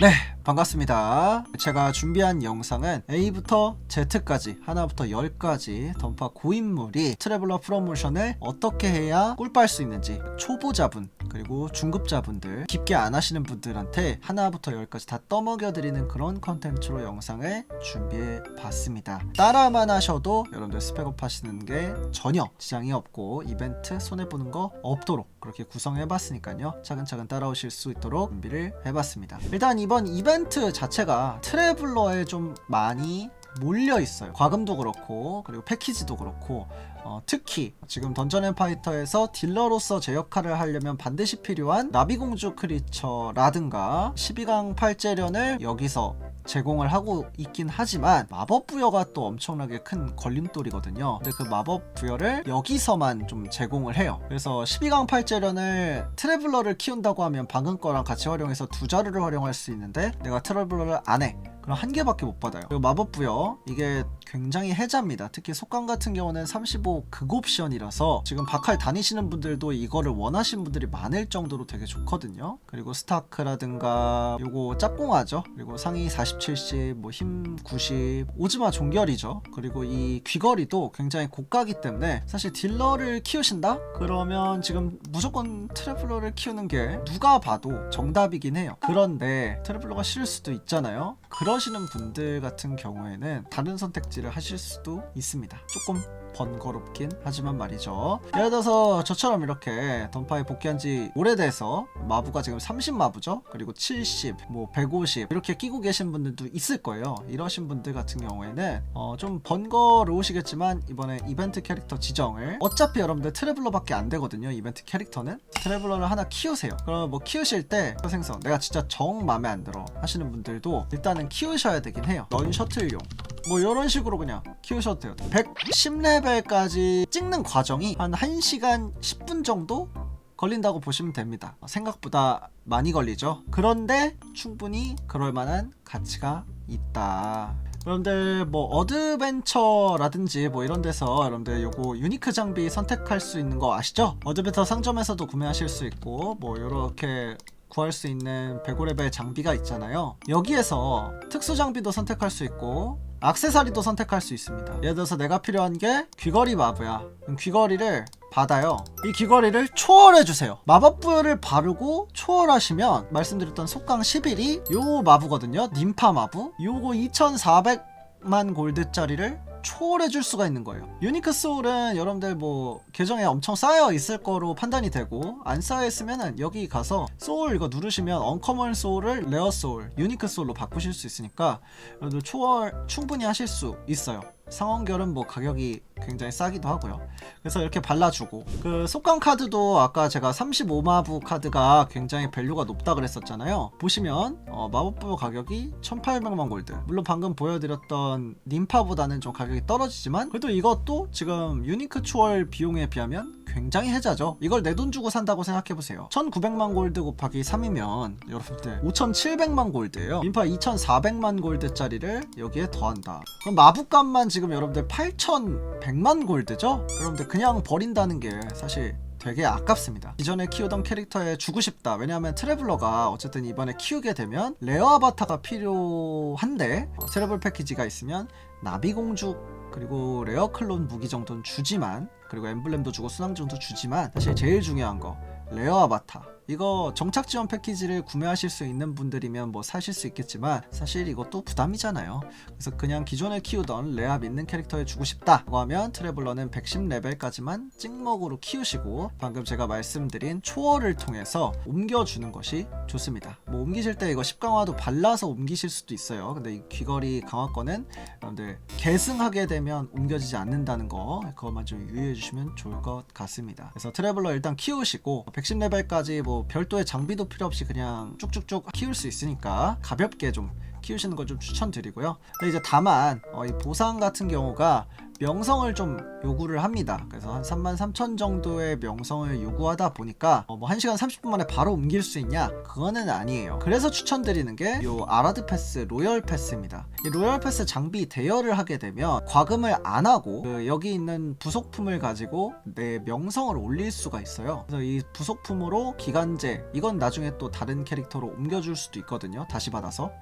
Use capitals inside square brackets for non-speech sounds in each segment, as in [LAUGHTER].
네, 반갑습니다. 제가 준비한 영상은 A부터 Z까지 하나부터 열까지 던파 고인물이 트래블러 프로모션을 어떻게 해야 꿀빨 수 있는지 초보자분 그리고 중급자분들 깊게 안 하시는 분들한테 하나부터 열까지 다 떠먹여 드리는 그런 컨텐츠로 영상을 준비해 봤습니다. 따라만 하셔도 여러분들 스펙업 하시는 게 전혀 지장이 없고 이벤트 손해 보는 거 없도록 그렇게 구성해 봤으니까요. 차근차근 따라오실 수 있도록 준비를 해 봤습니다. 일단 이번 이벤트 자체가 트래블러에 좀 많이 몰려 있어요. 과금도 그렇고 그리고 패키지도 그렇고 어, 특히 지금 던전 앤 파이터에서 딜러로서 제 역할을 하려면 반드시 필요한 나비공주 크리처라든가 12강 팔재련을 여기서 제공을 하고 있긴 하지만 마법 부여가 또 엄청나게 큰 걸림돌이거든요. 근데 그 마법 부여를 여기서만 좀 제공을 해요. 그래서 12강 팔재련을 트래블러를 키운다고 하면 방금 거랑 같이 활용해서 두 자루를 활용할 수 있는데 내가 트래블러를 안 해. 그럼 한 개밖에 못 받아요. 그리고 마법 부여 이게 굉장히 해자입니다. 특히 속강 같은 경우는 35 극옵션이라서 지금 바칼 다니시는 분들도 이거를 원하시는 분들이 많을 정도로 되게 좋거든요. 그리고 스타크라든가 요거 짭공하죠. 그리고 상위 40, 70, 뭐힘 90, 오즈마 종결이죠. 그리고 이 귀걸이도 굉장히 고가기 때문에 사실 딜러를 키우신다? 그러면 지금 무조건 트래블러를 키우는 게 누가 봐도 정답이긴 해요. 그런데 트래블러가 싫을 수도 있잖아요. 그러시는 분들 같은 경우에는 다른 선택지를 하실 수도 있습니다. 조금 번거롭긴 하지만 말이죠. 예를 들어서 저처럼 이렇게 던파에 복귀한 지 오래돼서 마부가 지금 30마부죠. 그리고 70, 뭐 150 이렇게 끼고 계신 분들도 있을 거예요. 이러신 분들 같은 경우에는 어, 좀 번거로우시겠지만 이번에 이벤트 캐릭터 지정을 어차피 여러분들 트래블러밖에 안 되거든요. 이벤트 캐릭터는 트래블러를 하나 키우세요. 그러면 뭐 키우실 때 생성 내가 진짜 정 마음에 안 들어 하시는 분들도 일단은 키우셔야 되긴 해요. 넌 셔틀용 뭐 이런 식으로 그냥 키우셔도 돼요. 110레벨까지 찍는 과정이 한 1시간 10분 정도 걸린다고 보시면 됩니다. 생각보다 많이 걸리죠. 그런데 충분히 그럴 만한 가치가 있다. 여러분들 뭐 어드벤처라든지 뭐 이런 데서 여러분들 요거 유니크 장비 선택할 수 있는 거 아시죠? 어드벤처 상점에서도 구매하실 수 있고 뭐 요렇게 구할 수 있는 105레벨 장비가 있잖아요. 여기에서 특수 장비도 선택할 수 있고 악세사리도 선택할 수 있습니다. 예를 들어서 내가 필요한 게 귀걸이 마부야. 그럼 귀걸이를 받아요. 이 귀걸이를 초월해 주세요. 마법 부여를 바르고 초월하시면 말씀드렸던 속강 11이 요 마부거든요. 님파 마부. 요거 2,400만 골드짜리를 초월해 줄 수가 있는 거예요. 유니크 소울은 여러분들 뭐 계정에 엄청 쌓여 있을 거로 판단이 되고 안 쌓여 있으면은 여기 가서 소울 이거 누르시면 언커먼 소울을 레어 소울, 유니크 소울로 바꾸실 수 있으니까 여러분들 초월 충분히 하실 수 있어요. 상원결은 뭐 가격이 굉장히 싸기도 하고요. 그래서 이렇게 발라주고 그 속강 카드도 아까 제가 35마부 카드가 굉장히 밸류가 높다 그랬었잖아요. 보시면 어, 마법부 가격이 1,800만 골드. 물론 방금 보여드렸던 님파보다는 좀 가격이 떨어지지만 그래도 이것도 지금 유니크 초월 비용에 비하면 굉장히 혜자죠. 이걸 내 돈 주고 산다고 생각해보세요. 1900만 골드 곱하기 3이면 여러분들 5700만 골드예요. 인파 2400만 골드짜리를 여기에 더한다. 그럼 마부값만 지금 여러분들 8100만 골드죠? 여러분들 그냥 버린다는 게 사실 되게 아깝습니다. 기존에 키우던 캐릭터에 주고 싶다. 왜냐하면 트래블러가 어쨌든 이번에 키우게 되면 레어 아바타가 필요한데 어, 트래블 패키지가 있으면 나비공주 그리고 레어 클론 무기 정도는 주지만 그리고 엠블렘도 주고 순항 정도 주지만 사실 제일 중요한 거 레어 아바타 이거 정착 지원 패키지를 구매하실 수 있는 분들이면 뭐 사실 수 있겠지만 사실 이것도 부담이잖아요. 그래서 그냥 기존에 키우던 레아 믿는 캐릭터에 주고 싶다고 하면 트래블러는 110레벨까지만 찍먹으로 키우시고 방금 제가 말씀드린 초월을 통해서 옮겨주는 것이 좋습니다. 뭐 옮기실 때 이거 10강화도 발라서 옮기실 수도 있어요. 근데 이 귀걸이 강화권은 여러분들 계승하게 되면 옮겨지지 않는다는 거 그것만 좀 유의해 주시면 좋을 것 같습니다. 그래서 트래블러 일단 키우시고 110레벨까지 뭐 별도의 장비도 필요 없이 그냥 쭉쭉쭉 키울 수 있으니까 가볍게 좀 키우시는 걸 좀 추천드리고요. 근데 이제 다만 어, 이 보상 같은 경우가 명성을 좀 요구를 합니다. 그래서 한 3만 3천 정도의 명성을 요구하다 보니까 어, 뭐 1시간 30분 만에 바로 옮길 수 있냐? 그거는 아니에요. 그래서 추천드리는 게 요 아라드 패스 로열 패스입니다. 이 로열 패스 장비 대여를 하게 되면 과금을 안 하고 그 여기 있는 부속품을 가지고 내 명성을 올릴 수가 있어요. 그래서 이 부속품으로 기간제 이건 나중에 또 다른 캐릭터로 옮겨줄 수도 있거든요. 다시 받아서.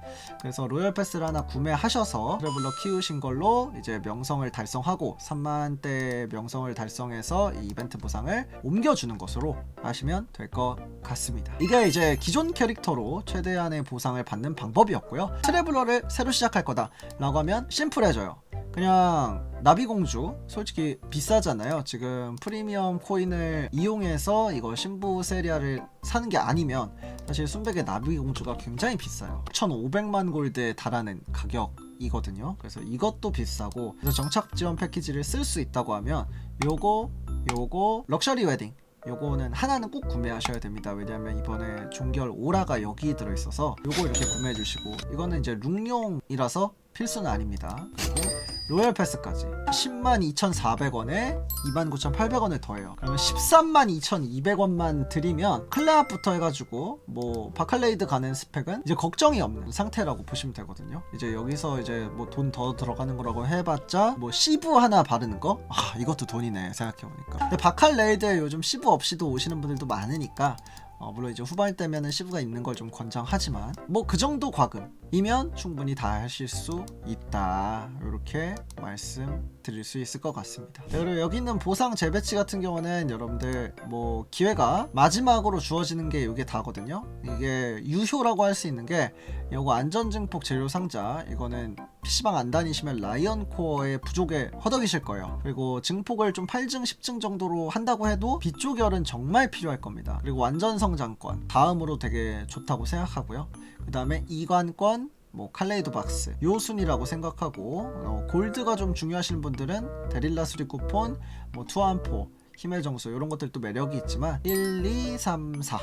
그래서 로열 패스를 하나 구매하셔서 트래블러 키우신 걸로 이제 명성을 달성 하고 3만대 명성을 달성해서 이 이벤트 보상을 옮겨주는 것으로 하시면 될 것 같습니다. 이게 이제 기존 캐릭터로 최대한의 보상을 받는 방법이었고요. 트래블러를 새로 시작할 거다라고 하면 심플해져요. 그냥 나비공주 솔직히 비싸잖아요 지금 프리미엄 코인을 이용해서 이거 신부 세리아를 사는 게 아니면 사실 순백의 나비공주가 굉장히 비싸요 1,500만 골드에 달하는 가격 이거든요 그래서 이것도 비싸고 그래서 정착 지원 패키지를 쓸 수 있다고 하면 요거 요거 럭셔리 웨딩 요거는 하나는 꼭 구매하셔야 됩니다. 왜냐하면 이번에 종결 오라가 여기 들어있어서 요거 이렇게 구매해 주시고 이거는 이제 룩용이라서 필수는 아닙니다. 그리고 로얄 패스까지 10만 2,400원에 29,800원을 더해요. 그러면 13만 2,200원만 드리면 클레아부터 해가지고 뭐 바칼레이드 가는 스펙은 이제 걱정이 없는 상태라고 보시면 되거든요. 이제 여기서 이제 뭐 돈 더 들어가는 거라고 해봤자 뭐 시브 하나 바르는 거? 아 이것도 돈이네 생각해보니까. 근데 바칼레이드에 요즘 시브 없이도 오시는 분들도 많으니까 어, 물론 이제 후반 때면은 시브가 있는 걸 좀 권장하지만 뭐 그 정도 과금이면 충분히 다 하실 수 있다. 이렇게 말씀드릴 수 있을 것 같습니다. 네, 그리고 여기 있는 보상 재배치 같은 경우는 여러분들 뭐 기회가 마지막으로 주어지는 게 이게 다거든요. 이게 유효라고 할 수 있는 게 요거 안전증폭 재료 상자. 이거는 PC방 안 다니시면 라이언 코어의 부족에 허덕이실 거예요. 그리고 증폭을 좀 8증, 10증 정도로 한다고 해도 비조결은 정말 필요할 겁니다. 그리고 완전 성장권 다음으로 되게 좋다고 생각하고요. 그 다음에 이관권 뭐 칼레이도 박스 요 순이라고 생각하고 어, 골드가 좀 중요하신 분들은 데릴라 수리 쿠폰 뭐 투안포 힘의 정수 이런 것들도 매력이 있지만 1, 2, 3, 4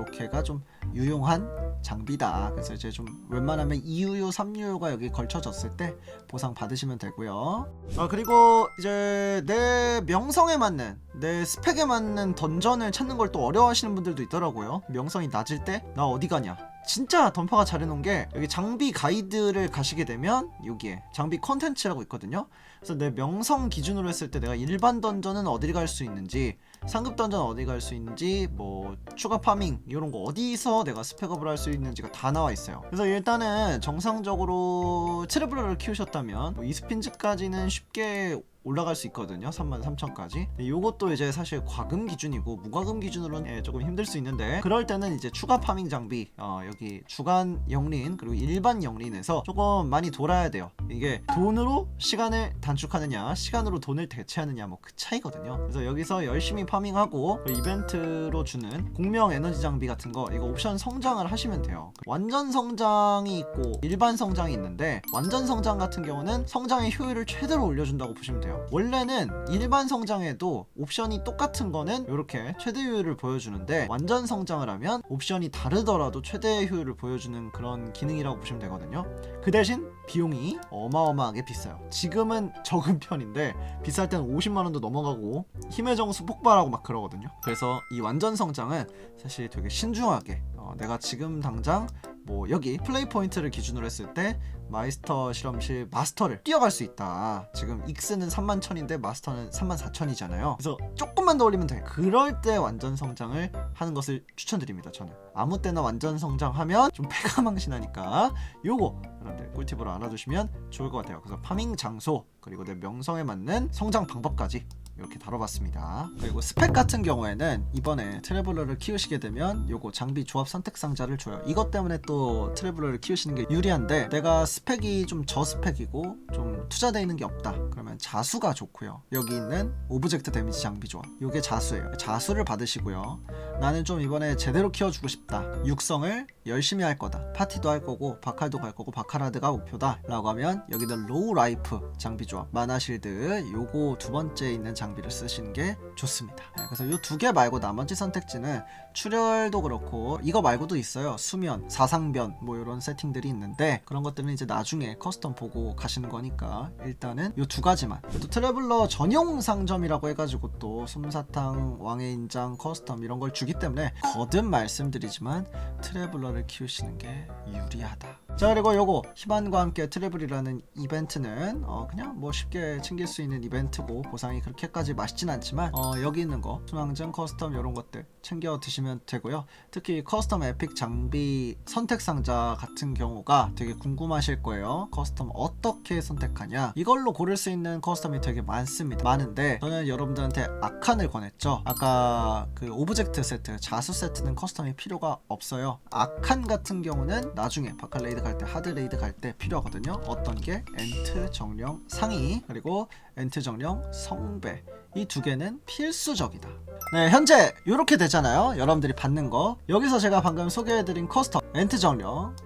요렇게가 좀 유용한 장비다. 그래서 이제 좀 웬만하면 2유효, 3유효가 여기 걸쳐졌을 때 보상 받으시면 되고요. 아 그리고 이제 내 명성에 맞는 내 스펙에 맞는 던전을 찾는 걸 또 어려워하시는 분들도 있더라고요. 명성이 낮을 때 나 어디 가냐? 진짜 던파가 잘해놓은 게 여기 장비 가이드를 가시게 되면 여기에 장비 컨텐츠라고 있거든요. 그래서 내 명성 기준으로 했을 때 내가 일반 던전은 어디 갈수 있는지 상급 던전 어디 갈 수 있는지 뭐 추가 파밍 이런 거 어디서 내가 스펙업을 할 수 있는지가 다 나와 있어요. 그래서 일단은 정상적으로 트래블러를 키우셨다면 뭐 이스핀즈까지는 쉽게 올라갈 수 있거든요. 33,000까지. 요것도 이제 사실 과금 기준이고 무과금 기준으로는 예, 조금 힘들 수 있는데 그럴 때는 이제 추가 파밍 장비 어, 여기 주간 영린 그리고 일반 영린에서 조금 많이 돌아야 돼요. 이게 돈으로 시간을 단축하느냐 시간으로 돈을 대체하느냐 뭐 그 차이거든요. 그래서 여기서 열심히 파밍하고 그 이벤트로 주는 공명 에너지 장비 같은 거 이거 옵션 성장을 하시면 돼요. 완전 성장이 있고 일반 성장이 있는데 완전 성장 같은 경우는 성장의 효율을 최대로 올려준다고 보시면 돼요. 원래는 일반 성장에도 옵션이 똑같은 거는 이렇게 최대 효율을 보여주는데 완전 성장을 하면 옵션이 다르더라도 최대 효율을 보여주는 그런 기능이라고 보시면 되거든요. 그 대신 비용이 어마어마하게 비싸요. 지금은 [LAUGHS] 적은 편인데 비쌀 때는 50만 원도 넘어가고 힘의 정수 폭발하고 막 그러거든요. 그래서 이 완전 성장은 사실 되게 신중하게 어, 내가 지금 당장 뭐 여기 플레이 포인트를 기준으로 했을 때 마이스터 실험실 마스터를 뛰어갈 수 있다. 지금 익스는 3만 천인데 마스터는 3만 4천이잖아요. 그래서 조금만 더 올리면 돼. 그럴 때 완전 성장을 하는 것을 추천드립니다. 저는 아무 때나 완전 성장하면 좀 패가 망신하니까 요거 여러분들 꿀팁으로 알아두시면 좋을 것 같아요. 그래서 파밍 장소 그리고 내 명성에 맞는 성장 방법까지 이렇게 다뤄봤습니다. 그리고 스펙 같은 경우에는 이번에 트래블러를 키우시게 되면 요거 장비 조합 선택 상자를 줘요. 이것 때문에 또 트래블러를 키우시는 게 유리한데 내가 스펙이 좀 저스펙이고 좀 투자되어 있는 게 없다. 그러면 자수가 좋고요. 여기 있는 오브젝트 데미지 장비 조합. 요게 자수예요. 자수를 받으시고요. 나는 좀 이번에 제대로 키워주고 싶다. 육성을 열심히 할 거다. 파티도 할 거고 바칼도 갈 거고 바카라드가 목표다 라고 하면 여기는 로우 라이프 장비 조합 마나 실드 요거 두 번째 있는 장비를 쓰시는 게 좋습니다. 네, 그래서 요두개 말고 나머지 선택지는 출혈도 그렇고 이거 말고도 있어요. 수면, 사상변 뭐 이런 세팅들이 있는데 그런 것들은 이제 나중에 커스텀 보고 가시는 거니까 일단은 요두 가지만 또 트래블러 전용 상점이라고 해가지고 또 솜사탕, 왕의 인장, 커스텀 이런 걸 주기 때문에 거듭 말씀드리지만 트래블러를 키우시는 게 유리하다. 자 그리고 요거 희만과 함께 트래블이라는 이벤트는 어 그냥 뭐 쉽게 챙길 수 있는 이벤트고 보상이 그렇게까지 맛있진 않지만 어 여기 있는 거 순항증 커스텀 이런 것들 챙겨 드시면 되고요. 특히 커스텀 에픽 장비 선택 상자 같은 경우가 되게 궁금하실 거예요. 커스텀 어떻게 선택하냐? 이걸로 고를 수 있는 커스텀이 되게 많습니다. 많은데 저는 여러분들한테 아칸을 권했죠. 아까 그 오브젝트 세트, 자수 세트는 커스텀이 필요가 없어요. 아칸 같은 경우는 나중에 바칼레이드 갈 때, 하드 레이드 갈 때 필요하거든요. 어떤 게 엔트 정령 상위 그리고 엔트 정령 성배 이 두 개는 필수적이다. 네, 현재 이렇게 되잖아요. 여러분들이 받는 거. 여기서 제가 방금 소개해드린 커스텀 엔트 정령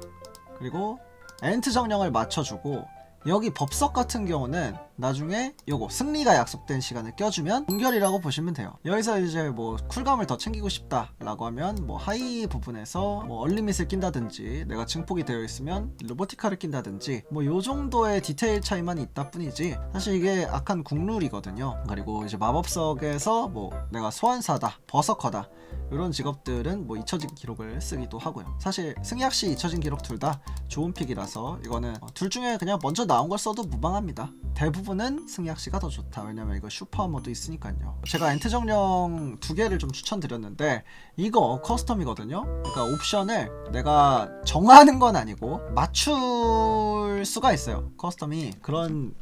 그리고 엔트 정령을 맞춰주고 여기 법석 같은 경우는 나중에 요거 승리가 약속된 시간을 껴주면 동결이라고 보시면 돼요. 여기서 이제 뭐 쿨감을 더 챙기고 싶다 라고 하면 뭐 하이 부분에서 뭐 얼리밋을 낀다든지 내가 증폭이 되어 있으면 로보티카를 낀다든지 뭐 요 정도의 디테일 차이만 있다 뿐이지 사실 이게 악한 국룰이거든요. 그리고 이제 마법석에서 뭐 내가 소환사다, 버서커다 이런 직업들은 뭐 잊혀진 기록을 쓰기도 하고요. 사실 승약시 잊혀진 기록 둘 다 좋은 픽이라서 이거는 어, 둘 중에 그냥 먼저 나온 걸 써도 무방합니다. 대부분 은 승약시가 더 좋다. 왜냐면 이거 슈퍼 모드 있으니까요. 제가 엔트 정령 두 개를 좀 추천드렸는데 이거 커스텀이거든요. 그러니까 옵션을 내가 정하는 건 아니고 맞출 수가 있어요. 커스텀이 그런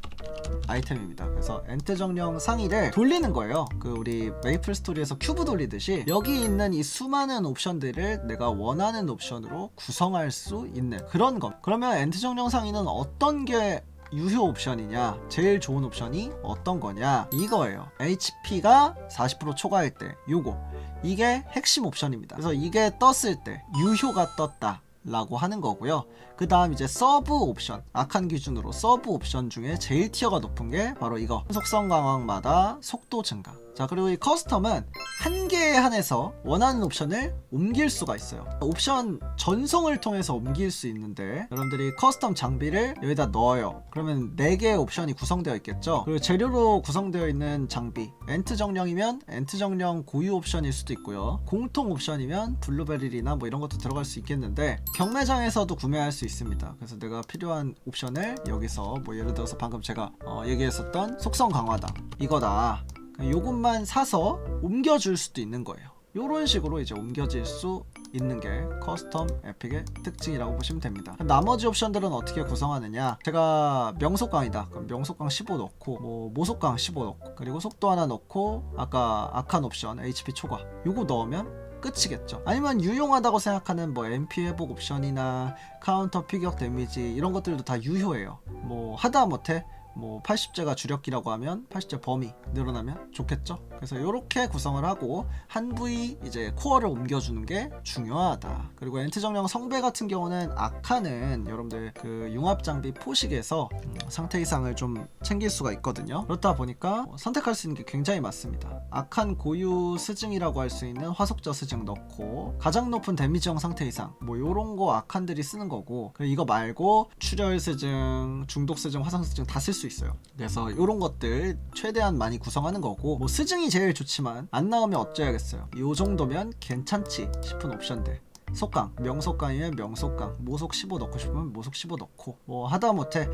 아이템입니다. 그래서 엔트 정령 상의를 돌리는 거예요. 그 우리 메이플 스토리에서 큐브 돌리듯이 여기 있는 이 수많은 옵션들을 내가 원하는 옵션으로 구성할 수 있는 그런 것. 그러면 엔트 정령 상의는 어떤 게 유효 옵션이냐 제일 좋은 옵션이 어떤 거냐? 이거예요. HP가 40% 초과할 때 요거. 이게 핵심 옵션입니다. 그래서 이게 떴을 때 유효가 떴다 라고 하는 거고요. 그 다음 이제 서브 옵션, 악한 기준으로 서브 옵션 중에 제일 티어가 높은 게 바로 이거. 속성 강화마다 속도 증가. 자, 그리고 이 커스텀은 한 개에 한해서 원하는 옵션을 옮길 수가 있어요. 옵션 전송을 통해서 옮길 수 있는데 여러분들이 커스텀 장비를 여기다 넣어요. 그러면 4개의 옵션이 구성되어 있겠죠. 그리고 재료로 구성되어 있는 장비. 엔트 정령이면 엔트 정령 고유 옵션일 수도 있고요. 공통 옵션이면 블루베릴이나 뭐 이런 것도 들어갈 수 있겠는데 경매장에서도 구매할 수 있 습니다. 그래서 내가 필요한 옵션을 여기서 뭐 예를 들어서 방금 제가 어, 얘기했었던 속성 강화다. 이거다. 요것만 사서 옮겨줄 수도 있는 거예요. 요런 식으로 이제 옮겨질 수 있는 게 커스텀 에픽의 특징이라고 보시면 됩니다. 나머지 옵션들은 어떻게 구성하느냐? 제가 명속강이다. 그럼 명속강 15 넣고, 뭐 모속강 15 넣고, 그리고 속도 하나 넣고, 아까 아칸 옵션 HP 초과 요거 넣으면 끝이겠죠. 아니면 유용하다고 생각하는 뭐 MP 회복 옵션이나 카운터 피격 데미지 이런 것들도 다 유효해요. 뭐 하다 못해 뭐 80제가 주력기라고 하면 80제 범위 늘어나면 좋겠죠. 그래서 이렇게 구성을 하고 한 부위 이제 코어를 옮겨주는 게 중요하다. 그리고 엔트 정령 성배 같은 경우는 아카는 여러분들 그 융합 장비 포식에서 음, 상태 이상을 좀 챙길 수가 있거든요. 그렇다 보니까 뭐 선택할 수 있는 게 굉장히 많습니다. 악한 고유 스증이라고 할 수 있는 화속저 스증 넣고 가장 높은 데미지형 상태 이상 뭐 요런 거 악한들이 쓰는 거고 이거 말고 출혈 스증, 중독 스증, 화상 스증 다쓸수 있어요. 그래서 요런 것들 최대한 많이 구성하는 거고 뭐 스증이 제일 좋지만 안 나오면 어쩌야겠어요. 요 정도면 괜찮지 싶은 옵션들. 속강, 명속강이면 명속강, 모속 15 넣고 싶으면 모속 15 넣고 뭐 하다못해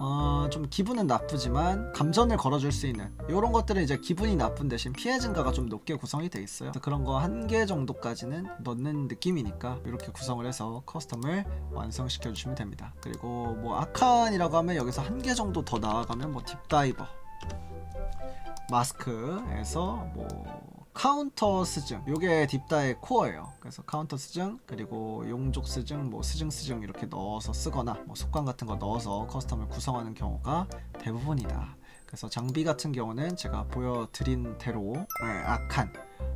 어, 좀 기분은 나쁘지만 감전을 걸어줄 수 있는 이런 것들은 이제 기분이 나쁜 대신 피해 증가가 좀 높게 구성이 돼 있어요. 그런 거 한 개 정도까지는 넣는 느낌이니까 이렇게 구성을 해서 커스텀을 완성시켜 주시면 됩니다. 그리고 뭐 아칸이라고 하면 여기서 한 개 정도 더 나아가면 뭐 딥다이버 마스크에서 뭐 카운터 스증 요게 딥다의 코어예요 그래서 카운터 스증 그리고 용족 스증 뭐 스증 스증 이렇게 넣어서 쓰거나 뭐 속광 같은 거 넣어서 커스텀을 구성하는 경우가 대부분이다 그래서 장비 같은 경우는 제가 보여드린 대로 네, 악한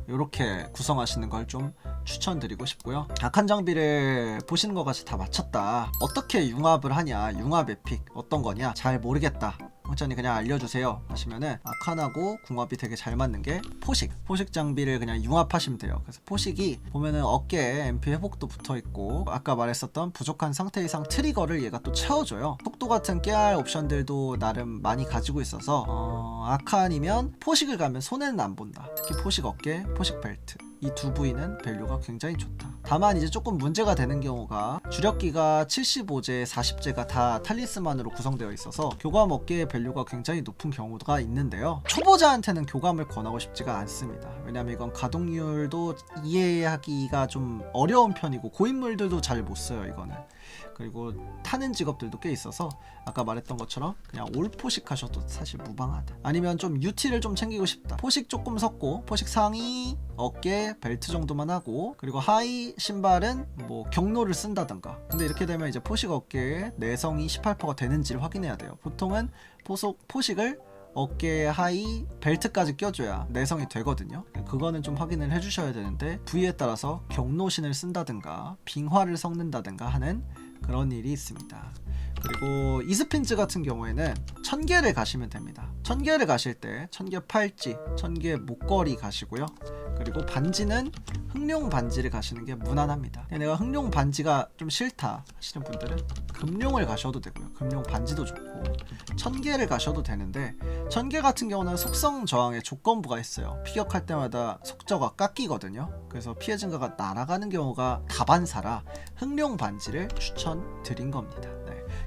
이렇게 구성하시는 걸 좀 추천드리고 싶고요. 악한 장비를 보시는 것 같이 다 맞췄다. 어떻게 융합을 하냐, 융합 에픽 어떤 거냐 잘 모르겠다. 홍찬이 그냥 알려주세요 하시면은 아칸하고 궁합이 되게 잘 맞는 게 포식. 포식 장비를 그냥 융합하시면 돼요. 그래서 포식이 보면은 어깨에 MP 회복도 붙어있고 아까 말했었던 부족한 상태 이상 트리거를 얘가 또 채워줘요. 속도 같은 깨알 옵션들도 나름 많이 가지고 있어서 어, 아칸이면 포식을 가면 손해는 안 본다. 특히 포식 어깨 포식 벨트 이 두 부위는 밸류가 굉장히 좋다. 다만 이제 조금 문제가 되는 경우가 주력기가 75제, 40제가 다 탈리스만으로 구성되어 있어서 교감 어깨의 밸류가 굉장히 높은 경우가 있는데요. 초보자한테는 교감을 권하고 싶지가 않습니다. 왜냐면 이건 가동률도 이해하기가 좀 어려운 편이고 고인물들도 잘 못 써요 이거는. 그리고 타는 직업들도 꽤 있어서 아까 말했던 것처럼 그냥 올 포식 하셔도 사실 무방하다. 아니면 좀 UT를 좀 챙기고 싶다. 포식 조금 섞고 포식 상의, 어깨, 벨트 정도만 하고 그리고 하의 신발은 뭐 경로를 쓴다던가. 근데 이렇게 되면 이제 포식 어깨에 내성이 18%가 되는지를 확인해야 돼요. 보통은 포속 포식을 어깨 하의 벨트까지 껴줘야 내성이 되거든요. 그거는 좀 확인을 해주셔야 되는데 부위에 따라서 경로신을 쓴다든가 빙화를 섞는다든가 하는 그런 일이 있습니다. 그리고 이스핀즈 같은 경우에는 천 개를 가시면 됩니다. 천 개를 가실 때 천개 팔찌, 천개 목걸이 가시고요. 그리고 반지는 흑룡 반지를 가시는 게 무난합니다. 내가 흑룡 반지가 좀 싫다 하시는 분들은 금룡을 가셔도 되고요. 금룡 반지도 좋고 천 개를 가셔도 되는데 천개 같은 경우는 속성 저항에 조건부가 있어요. 피격할 때마다 속저가 깎이거든요. 그래서 피해 증가가 날아가는 경우가 다반사라 흑룡 반지를 추천드린 겁니다.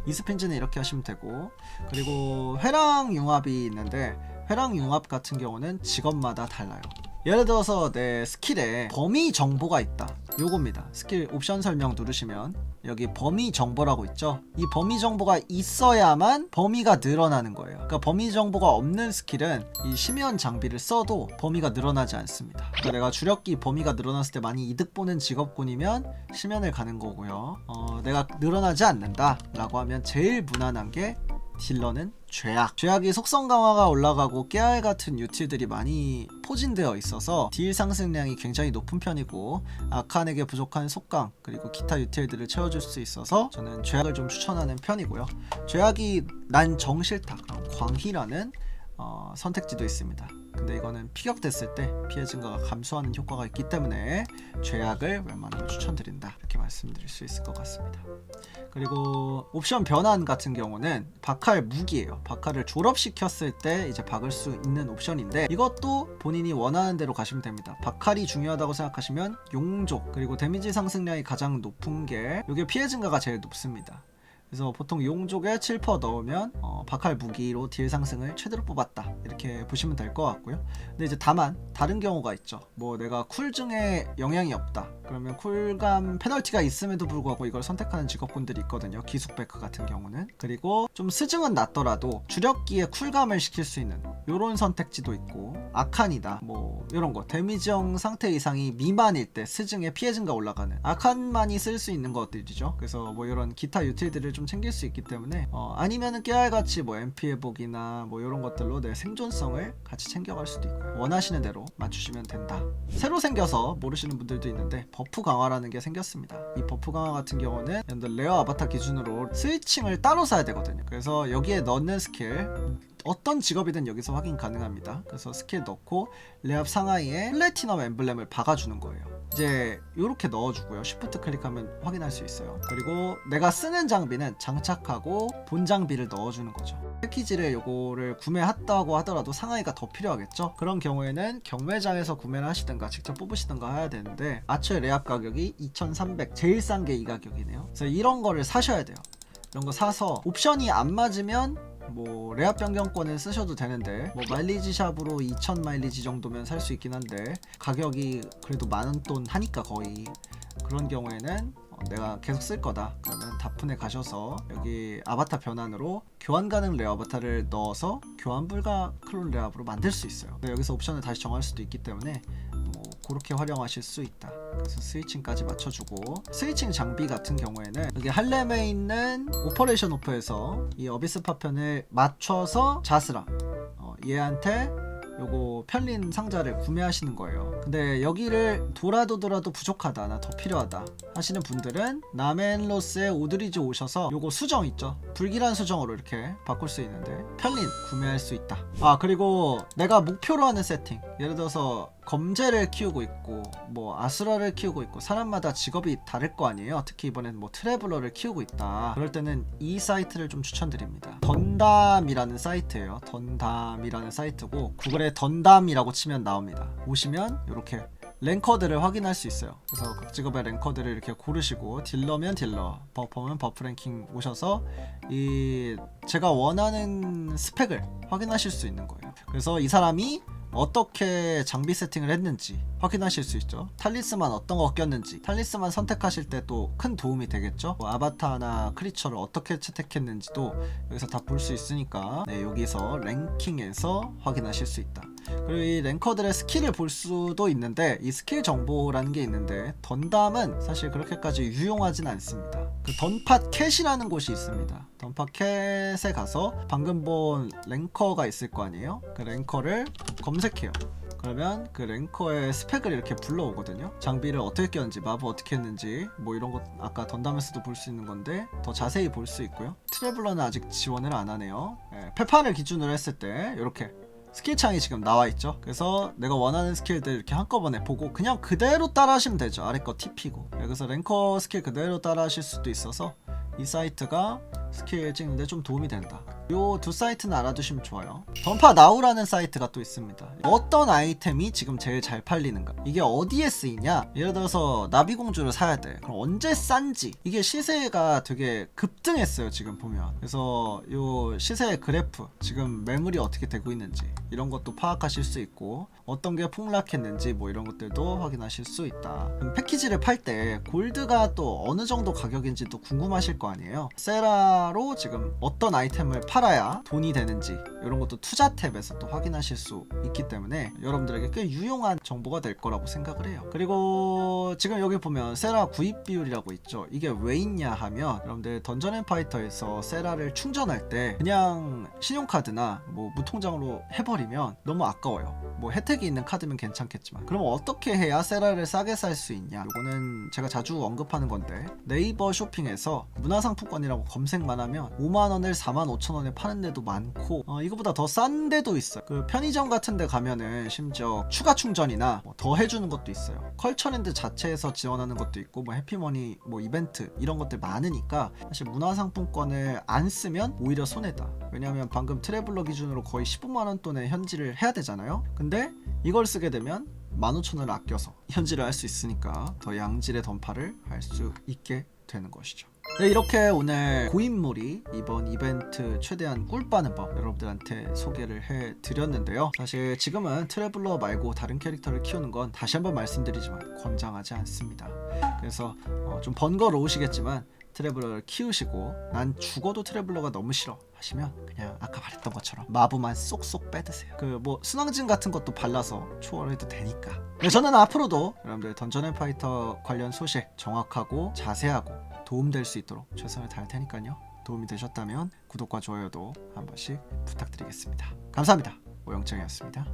네. 이스핀즈는 이렇게 하시면 되고 그리고 회랑 융합이 있는데 회랑 융합 같은 경우는 직업마다 달라요. 예를 들어서 내 스킬에 범위 정보가 있다. 요겁니다. 스킬 옵션 설명 누르시면 여기 범위 정보라고 있죠. 이 범위 정보가 있어야만 범위가 늘어나는 거예요. 그러니까 범위 정보가 없는 스킬은 이 심연 장비를 써도 범위가 늘어나지 않습니다. 그러니까 내가 주력기 범위가 늘어났을 때 많이 이득 보는 직업군이면 심연을 가는 거고요. 어, 내가 늘어나지 않는다 라고 하면 제일 무난한 게 딜러는 죄악. 죄악이 속성 강화가 올라가고 깨알 같은 유틸들이 많이 포진되어 있어서 딜 상승량이 굉장히 높은 편이고 아칸에게 부족한 속강 그리고 기타 유틸들을 채워줄 수 있어서 저는 죄악을 좀 추천하는 편이고요. 죄악이 난 정실타 광희라는 어, 선택지도 있습니다. 근데 이거는 피격됐을 때 피해 증가가 감소하는 효과가 있기 때문에 죄악을 웬만하면 추천드린다 이렇게 말씀드릴 수 있을 것 같습니다. 그리고 옵션 변환 같은 경우는 박할 무기예요. 박할을 졸업시켰을 때 이제 박을 수 있는 옵션인데 이것도 본인이 원하는 대로 가시면 됩니다. 박할이 중요하다고 생각하시면 용족 그리고 데미지 상승량이 가장 높은 게 이게 피해 증가가 제일 높습니다. 그래서 보통 용족에 7% 넣으면 어, 박할 무기로 딜 상승을 최대로 뽑았다 이렇게 보시면 될 것 같고요. 근데 이제 다만 다른 경우가 있죠. 뭐 내가 쿨증에 영향이 없다. 그러면 쿨감 페널티가 있음에도 불구하고 이걸 선택하는 직업군들이 있거든요. 기숙베크 같은 경우는 그리고 좀 스증은 낮더라도 주력기에 쿨감을 시킬 수 있는 이런 선택지도 있고 아칸이다 뭐 이런 거 데미지형 상태 이상이 미만일 때 스증에 피해 증가 올라가는 아칸만이 쓸 수 있는 것들이죠. 그래서 뭐 이런 기타 유틸들을 좀 챙길 수 있기 때문에 어, 아니면은 깨알같이 뭐 MP 회복이나 뭐 이런 것들로 내 생존성을 같이 챙겨갈 수도 있고 원하시는 대로 맞추시면 된다. 새로 생겨서 모르시는 분들도 있는데 버프 강화라는 게 생겼습니다. 이 버프 강화 같은 경우는 레어 아바타 기준으로 스위칭을 따로 사야 되거든요. 그래서 여기에 넣는 스킬 어떤 직업이든 여기서 확인 가능합니다. 그래서 스킬 넣고 레압 상하이에 플래티넘 엠블렘을 박아주는 거예요. 이제 이렇게 넣어주고요. 쉬프트 클릭하면 확인할 수 있어요. 그리고 내가 쓰는 장비는 장착하고 본 장비를 넣어주는 거죠. 패키지를 요거를 구매했다고 하더라도 상하이가 더 필요하겠죠? 그런 경우에는 경매장에서 구매를 하시든가 직접 뽑으시든가 해야 되는데 아처의 레압 가격이 2,300 제일 싼 게 이 가격이네요. 그래서 이런 거를 사셔야 돼요. 이런 거 사서 옵션이 안 맞으면 뭐 레아 변경권을 쓰셔도 되는데 뭐 마일리지 샵으로 2000 마일리지 정도면 살 수 있긴 한데 가격이 그래도 만원 돈 하니까 거의 그런 경우에는 어, 내가 계속 쓸 거다. 그러면 다푼에 가셔서 여기 아바타 변환으로 교환 가능 레어 아바타를 넣어서 교환 불가 클론 레압으로 만들 수 있어요. 여기서 옵션을 다시 정할 수도 있기 때문에 뭐 그렇게 활용하실 수 있다. 그래서 스위칭까지 맞춰주고 스위칭 장비 같은 경우에는 여기 할렘에 있는 오퍼레이션 오프에서 이 어비스 파편을 맞춰서 자스라 어, 얘한테 요거 편린 상자를 구매하시는 거예요. 근데 여기를 돌아도 돌아도 부족하다. 나 더 필요하다. 하시는 분들은 나멘로스의 오드리즈 오셔서 요거 수정 있죠. 불길한 수정으로 이렇게 바꿀 수 있는데 편린 구매할 수 있다. 아 그리고 내가 목표로 하는 세팅. 예를 들어서 검제를 키우고 있고 뭐 아수라를 키우고 있고 사람마다 직업이 다를 거 아니에요. 특히 이번엔 뭐 트래블러를 키우고 있다. 그럴 때는 이 사이트를 좀 추천드립니다. 던담이라는 사이트예요. 던담이라는 사이트고 구글에 던담이라고 치면 나옵니다. 오시면 이렇게 랭커들을 확인할 수 있어요. 그래서 각 직업의 랭커들을 이렇게 고르시고 딜러면 딜러, 버퍼면 버프 랭킹 오셔서 이 제가 원하는 스펙을 확인하실 수 있는 거예요. 그래서 이 사람이 어떻게 장비 세팅을 했는지 확인하실 수 있죠. 탈리스만 어떤 거 꼈는지 탈리스만 선택하실 때 또 큰 도움이 되겠죠. 뭐 아바타나 크리처를 어떻게 채택했는지도 여기서 다 볼 수 있으니까 네, 여기서 랭킹에서 확인하실 수 있다. 그리고 이 랭커들의 스킬을 볼 수도 있는데 이 스킬 정보라는 게 있는데 던담은 사실 그렇게까지 유용하진 않습니다. 그 던팟 캣이라는 곳이 있습니다. 던팟 캣에 가서 방금 본 랭커가 있을 거 아니에요? 그 랭커를 검색 해요. 그러면 그 랭커의 스펙을 이렇게 불러오거든요. 장비를 어떻게 꼈는지, 마법 어떻게 했는지, 뭐 이런 것 아까 던담에서도 볼 수 있는 건데 더 자세히 볼 수 있고요. 트래블러는 아직 지원을 안 하네요. 예, 페판을 기준으로 했을 때 이렇게 스킬 창이 지금 나와 있죠. 그래서 내가 원하는 스킬들 이렇게 한꺼번에 보고 그냥 그대로 따라 하시면 되죠. 아래 거 TP고. 그래서 랭커 스킬 그대로 따라 하실 수도 있어서 이 사이트가 스킬 찍는데 좀 도움이 된다. 요 두 사이트는 알아두시면 좋아요. 던파 나우라는 사이트가 또 있습니다. 어떤 아이템이 지금 제일 잘 팔리는가? 이게 어디에 쓰이냐? 예를 들어서 나비공주를 사야 돼. 그럼 언제 싼지 이게 시세가 되게 급등했어요. 지금 보면. 그래서 요 시세 그래프 지금 매물이 어떻게 되고 있는지 이런 것도 파악하실 수 있고 어떤 게 폭락했는지 뭐 이런 것들도 확인하실 수 있다. 패키지를 팔 때 골드가 또 어느 정도 가격인지 또 궁금하실 거 아니에요. 세라로 지금 어떤 아이템을 팔아야 돈이 되는지 이런 것도 투자 탭에서 또 확인하실 수 있기 때문에 여러분들에게 꽤 유용한 정보가 될 거라고 생각을 해요. 그리고 지금 여기 보면 세라 구입 비율이라고 있죠. 이게 왜 있냐 하면 여러분들 던전 앤 파이터에서 세라를 충전할 때 그냥 신용카드나 뭐 무통장으로 해버리면 너무 아까워요. 뭐 혜택이 있는 카드면 괜찮겠지만 그럼 어떻게 해야 세라를 싸게 살 수 있냐? 이거는 제가 자주 언급하는 건데 네이버 쇼핑에서 문화상품권이라고 검색만 하면 5만 원을 4만 5천 원에 파는 데도 많고 어, 이거보다 더 싼 데도 있어요. 그 편의점 같은 데 가면은 심지어 추가 충전이나 뭐 더 해주는 것도 있어요. 컬처랜드 자체에서 지원하는 것도 있고 뭐 해피머니 뭐 이벤트 이런 것들 많으니까 사실 문화상품권을 안 쓰면 오히려 손해다. 왜냐하면 방금 트래블러 기준으로 거의 15만 원 돈의 현질을 해야 되잖아요. 근데 이걸 쓰게 되면 15,000원을 아껴서 [LAUGHS] 현질을 할 수 있으니까 더 양질의 던파를 할 수 있게 되는 것이죠. 네, 이렇게 오늘 고인물이 이번 이벤트 최대한 꿀 빠는 법 여러분들한테 소개를 해 드렸는데요. 사실 지금은 트래블러 말고 다른 캐릭터를 키우는 건 다시 한번 말씀드리지만 권장하지 않습니다. 그래서 어, 좀 번거로우시겠지만 트래블러를 키우시고 난 죽어도 트래블러가 너무 싫어 하시면 그냥 아까 말했던 것처럼 마부만 쏙쏙 빼드세요. 그 뭐 순항진 같은 것도 발라서 초월해도 되니까. 네, 저는 앞으로도 여러분들 던전 앤 파이터 관련 소식 정확하고 자세하고 도움될 수 있도록 최선을 다할 테니까요. 도움이 되셨다면 구독과 좋아요도 한 번씩 부탁드리겠습니다. 감사합니다. 오영창이었습니다.